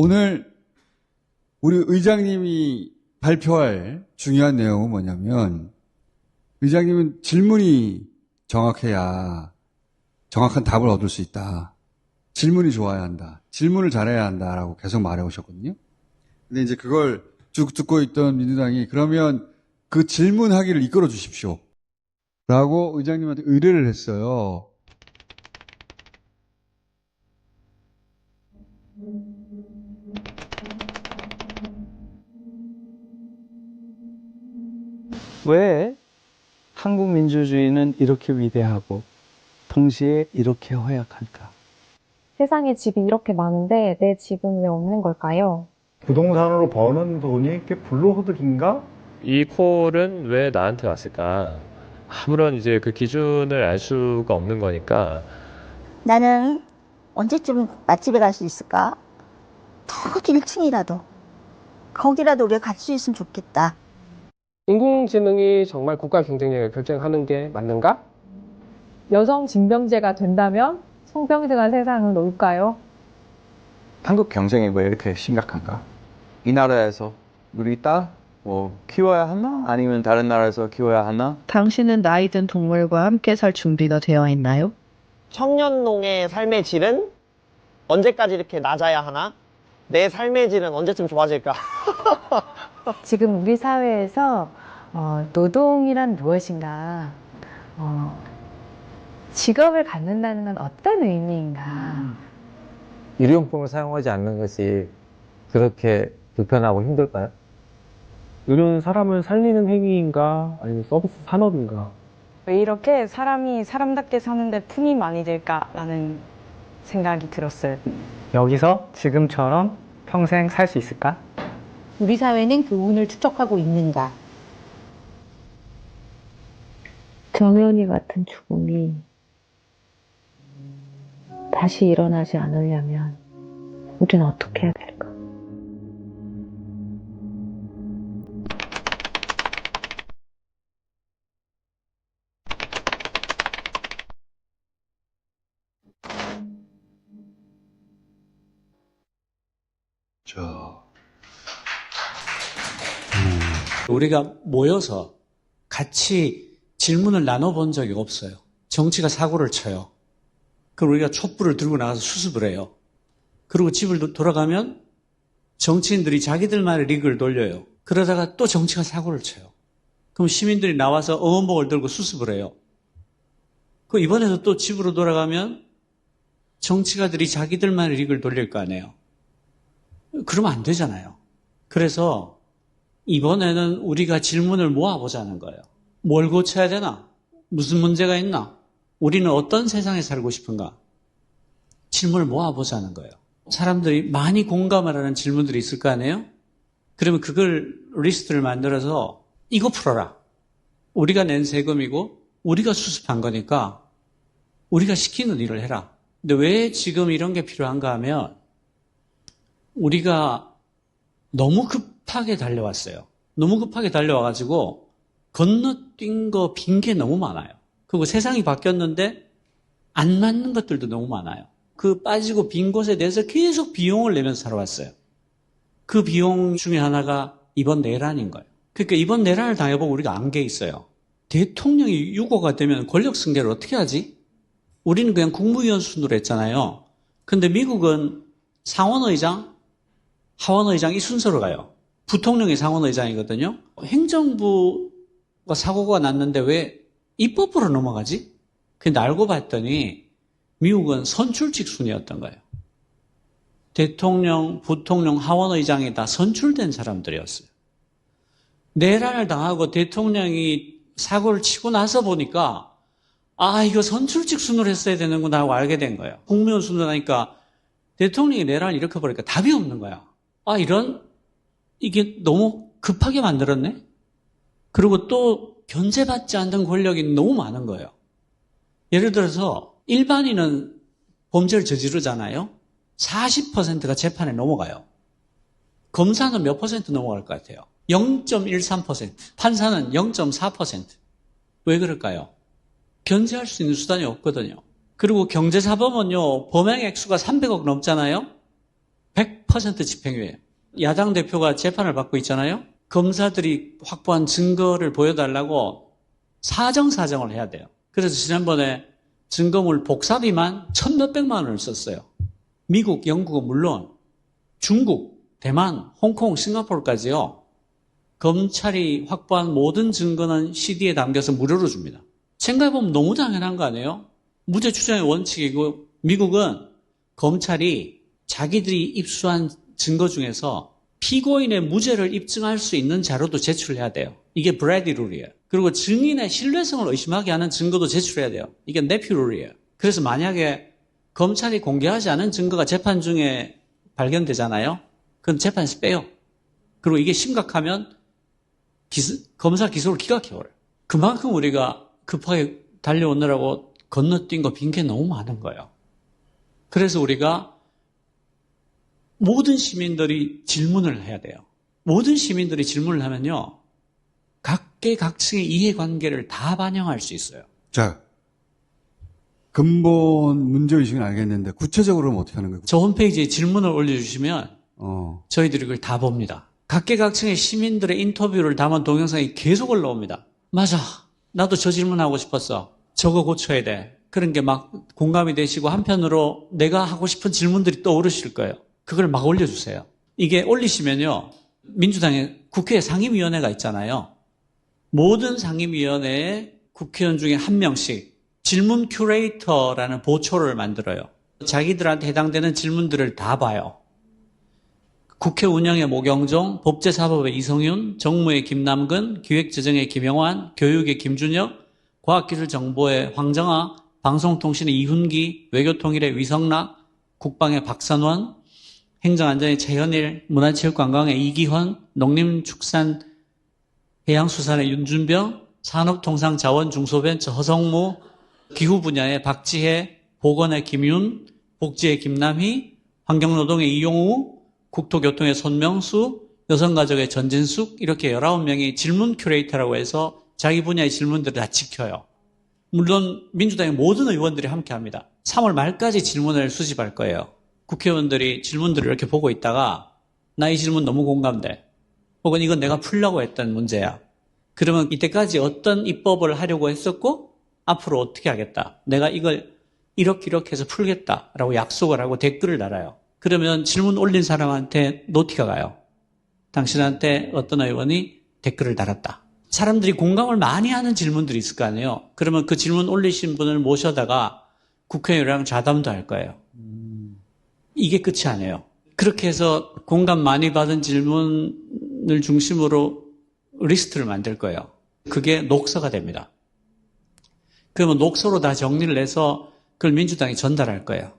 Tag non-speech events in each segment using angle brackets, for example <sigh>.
오늘 우리 의장님이 발표할 중요한 내용은 뭐냐면 의장님은 질문이 정확해야 정확한 답을 얻을 수 있다. 질문이 좋아야 한다. 질문을 잘해야 한다라고 계속 말해 오셨거든요. 근데 이제 그걸 쭉 듣고 있던 민주당이 그러면 그 질문하기를 이끌어 주십시오. 라고 의장님한테 의뢰를 했어요. 왜 한국 민주주의는 이렇게 위대하고 동시에 이렇게 허약할까? 세상에 집이 이렇게 많은데 내 집은 왜 없는 걸까요? 부동산으로 버는 돈이 그게 불로소득인가? 이 콜은 왜 나한테 왔을까? 아무런 이제 그 기준을 알 수가 없는 거니까 나는 언제쯤 맛집에 갈 수 있을까? 저기 1층이라도. 거기라도 우리가 갈 수 있으면 좋겠다. 인공지능이 정말 국가 경쟁력을 결정하는 게 맞는가? 여성 징병제가 된다면 성평등한 세상은 올까요? 한국 경쟁이 왜 이렇게 심각한가? 이 나라에서 우리 딸뭐 키워야 하나? 아니면 다른 나라에서 키워야 하나? 당신은 나이 든 동물과 함께 살 준비가 되어 있나요? 청년농의 삶의 질은 언제까지 이렇게 낮아야 하나? 내 삶의 질은 언제쯤 좋아질까? <laughs> 지금 우리 사회에서 어, 노동이란 무엇인가? 어, 직업을 갖는다는 건 어떤 의미인가? 일용품을 사용하지 않는 것이 그렇게 불편하고 힘들까요? 의료는 사람을 살리는 행위인가? 아니면 서비스 산업인가? 왜 이렇게 사람이 사람답게 사는데 품이 많이 들까라는 생각이 들었어요. 여기서 지금처럼 평생 살 수 있을까? 우리 사회는 그 운을 추적하고 있는가? 정연이 같은 죽음이 다시 일어나지 않으려면 우리는 어떻게 해야 될까? 저, 우리가 모여서 같이 질문을 나눠본 적이 없어요. 정치가 사고를 쳐요. 그리고 우리가 촛불을 들고 나가서 수습을 해요. 그리고 집을 도- 돌아가면 정치인들이 자기들만의 리그를 돌려요. 그러다가 또 정치가 사고를 쳐요. 그럼 시민들이 나와서 어원복을 들고 수습을 해요. 그 이번에도 또 집으로 돌아가면 정치가들이 자기들만의 리그를 돌릴 거 아니에요. 그러면 안 되잖아요. 그래서 이번에는 우리가 질문을 모아보자는 거예요. 뭘 고쳐야 되나? 무슨 문제가 있나? 우리는 어떤 세상에 살고 싶은가? 질문을 모아보자는 거예요. 사람들이 많이 공감을 하는 질문들이 있을 거 아니에요? 그러면 그걸 리스트를 만들어서 이거 풀어라. 우리가 낸 세금이고 우리가 수습한 거니까 우리가 시키는 일을 해라. 근데 왜 지금 이런 게 필요한가 하면 우리가 너무 급 하게 달려왔어요. 너무 급하게 달려와가지고 건너뛴 거 빈 게 너무 많아요. 그리고 세상이 바뀌었는데 안 맞는 것들도 너무 많아요. 그 빠지고 빈 곳에 대해서 계속 비용을 내면서 살아왔어요. 그 비용 중에 하나가 이번 내란인 거예요. 그러니까 이번 내란을 당해보고 우리가 안게 있어요. 대통령이 유고가 되면 권력 승계를 어떻게 하지? 우리는 그냥 국무위원 순으로 했잖아요. 근데 미국은 상원의장, 하원의장 이 순서로 가요. 부통령이 상원의장이거든요. 행정부가 사고가 났는데 왜 입법부로 넘어가지? 근데 알고 봤더니 미국은 선출직 순이었던 거예요. 대통령, 부통령, 하원의장이 다 선출된 사람들이었어요. 내란을 당하고 대통령이 사고를 치고 나서 보니까 아 이거 선출직 순으로 했어야 되는구나 하고 알게 된 거예요. 국무위원 순으로 하니까 대통령이 내란을 일으켜버리니까 답이 없는 거야. 아, 이런, 이게 너무 급하게 만들었네? 그리고 또 견제받지 않는 권력이 너무 많은 거예요. 예를 들어서 일반인은 범죄를 저지르잖아요? 40%가 재판에 넘어가요. 검사는 몇 퍼센트 넘어갈 것 같아요? 0.13%. 판사는 0.4%. 왜 그럴까요? 견제할 수 있는 수단이 없거든요. 그리고 경제사범은요, 범행 액수가 300억 넘잖아요? 100% 집행유예요. 야당 대표가 재판을 받고 있잖아요. 검사들이 확보한 증거를 보여달라고 사정사정을 해야 돼요. 그래서 지난번에 증거물 복사비만 천 몇백만 원을 썼어요. 미국, 영국은 물론 중국, 대만, 홍콩, 싱가포르까지요. 검찰이 확보한 모든 증거는 CD에 담겨서 무료로 줍니다. 생각해보면 너무 당연한 거 아니에요? 무죄 추정의 원칙이고 미국은 검찰이 자기들이 입수한 증거 중에서 피고인의 무죄를 입증할 수 있는 자료도 제출해야 돼요. 이게 브래디 룰이에요. 그리고 증인의 신뢰성을 의심하게 하는 증거도 제출해야 돼요. 이게 네피 룰이에요. 그래서 만약에 검찰이 공개하지 않은 증거가 재판 중에 발견되잖아요. 그건 재판에서 빼요. 그리고 이게 심각하면 기소- 검사 기소를 기각해버려요. 그만큼 우리가 급하게 달려오느라고 건너뛴 거 빈 게 너무 많은 거예요. 그래서 우리가 모든 시민들이 질문을 해야 돼요. 모든 시민들이 질문을 하면요. 각계각층의 이해관계를 다 반영할 수 있어요. 자, 근본 문제의식은 알겠는데, 구체적으로는 어떻게 하는 거예요? 저 홈페이지에 질문을 올려주시면 어, 저희들이 그걸 다 봅니다. 각계각층의 시민들의 인터뷰를 담은 동영상이 계속 올라옵니다. 맞아. 나도 저 질문하고 싶었어. 저거 고쳐야 돼. 그런 게 막 공감이 되시고 한편으로 내가 하고 싶은 질문들이 떠오르실 거예요. 그걸 막 올려주세요. 이게 올리시면요. 민주당의 국회 상임위원회가 있잖아요. 모든 상임위원회에 국회의원 중에 한 명씩 질문 큐레이터라는 보초를 만들어요. 자기들한테 해당되는 질문들을 다 봐요. 국회 운영의 모경종, 법제사법의 이성윤, 정무의 김남근, 기획재정의 김영환, 교육의 김준혁, 과학기술정보의 황정아, 방송통신의 이훈기, 외교통일의 위성락, 국방의 박선원, 행정안전의 최현일, 문화체육관광의 이기헌, 농림축산 해양수산의 윤준병, 산업통상자원중소벤처 허성무, 기후 분야의 박지혜, 보건의 김윤, 복지의 김남희, 환경노동의 이용우, 국토교통의 손명수, 여성가족의 전진숙 이렇게 19명이 질문 큐레이터라고 해서 자기 분야의 질문들을 다 지켜요. 물론 민주당의 모든 의원들이 함께 합니다. 3월 말까지 질문을 수집할 거예요. 국회의원들이 질문들을 이렇게 보고 있다가 나 이 질문 너무 공감돼. 혹은 이건 내가 풀려고 했던 문제야. 그러면 이때까지 어떤 입법을 하려고 했었고 앞으로 어떻게 하겠다. 내가 이걸 이렇게 이렇게 해서 풀겠다라고 약속을 하고 댓글을 달아요. 그러면 질문 올린 사람한테 노티가 가요. 당신한테 어떤 의원이 댓글을 달았다. 사람들이 공감을 많이 하는 질문들이 있을 거 아니에요. 그러면 그 질문 올리신 분을 모셔다가 국회의원이랑 좌담도 할 거예요. 이게 끝이 아니에요. 그렇게 해서 공감 많이 받은 질문을 중심으로 리스트를 만들 거예요. 그게 녹서가 됩니다. 그러면 녹서로 다 정리를 해서 그걸 민주당이 전달할 거예요.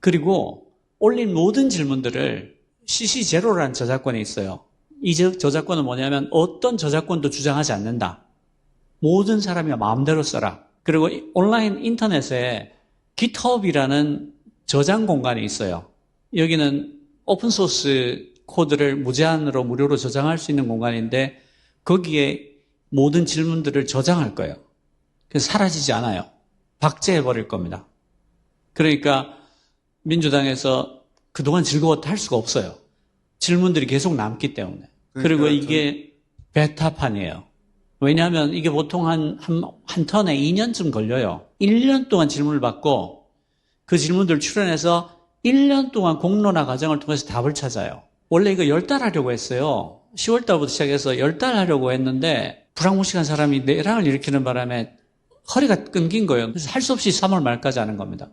그리고 올린 모든 질문들을 CC0라는 저작권이 있어요. 이 저- 저작권은 뭐냐면 어떤 저작권도 주장하지 않는다. 모든 사람이 마음대로 써라. 그리고 이- 온라인 인터넷에 GitHub이라는 저장 공간이 있어요. 여기는 오픈소스 코드를 무제한으로 무료로 저장할 수 있는 공간인데 거기에 모든 질문들을 저장할 거예요. 그래서 사라지지 않아요. 박제해버릴 겁니다. 그러니까 민주당에서 그동안 즐거웠다 할 수가 없어요. 질문들이 계속 남기 때문에. 그리고 이게 베타판이에요. 왜냐하면 이게 보통 한, 한, 한 턴에 2년쯤 걸려요. 1년 동안 질문을 받고 그 질문들을 출연해서 1년 동안 공론화 과정을 통해서 답을 찾아요. 원래 이거 10달 하려고 했어요. 10월 달부터 시작해서 10달 하려고 했는데 불황무식한 사람이 내란을 일으키는 바람에 허리가 끊긴 거예요. 그래서 할 수 없이 3월 말까지 하는 겁니다.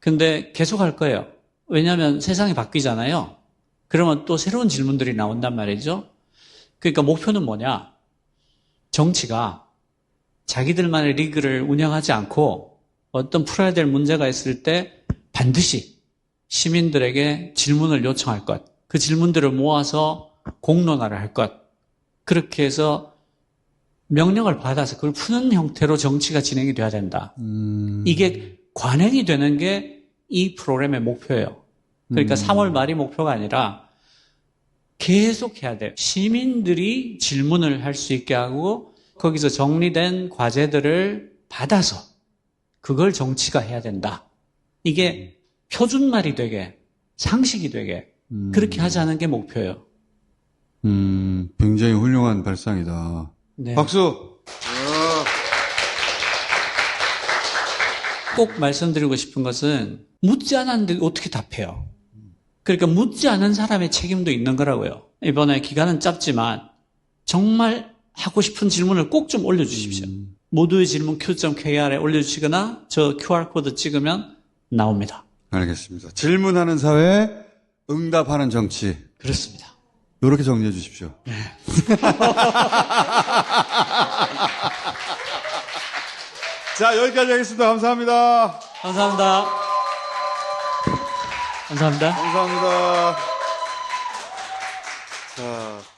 근데 계속 할 거예요. 왜냐하면 세상이 바뀌잖아요. 그러면 또 새로운 질문들이 나온단 말이죠. 그러니까 목표는 뭐냐? 정치가 자기들만의 리그를 운영하지 않고 어떤 풀어야 될 문제가 있을 때 반드시 시민들에게 질문을 요청할 것. 그 질문들을 모아서 공론화를 할 것. 그렇게 해서 명령을 받아서 그걸 푸는 형태로 정치가 진행이 돼야 된다. 음, 이게 관행이 되는 게 이 프로그램의 목표예요. 그러니까 음. 3월 말이 목표가 아니라 계속 해야 돼요. 시민들이 질문을 할 수 있게 하고 거기서 정리된 과제들을 받아서 그걸 정치가 해야 된다. 이게 표준말이 되게 상식이 되게 음. 그렇게 하자는 게 목표예요. 음, 굉장히 훌륭한 발상이다. 네. 박수! 꼭 말씀드리고 싶은 것은 묻지 않았는데 어떻게 답해요? 그러니까 묻지 않은 사람의 책임도 있는 거라고요. 이번에 기간은 짧지만 정말 하고 싶은 질문을 꼭 좀 올려주십시오. 음. 모두의 질문 q.kr에 올려주시거나 저 QR코드 찍으면 나옵니다. 알겠습니다. 질문하는 사회, 응답하는 정치. 그렇습니다. 이렇게 정리해 주십시오. 네. <laughs> 자, 여기까지 하겠습니다. 감사합니다. 감사합니다. 감사합니다. 감사합니다. 자.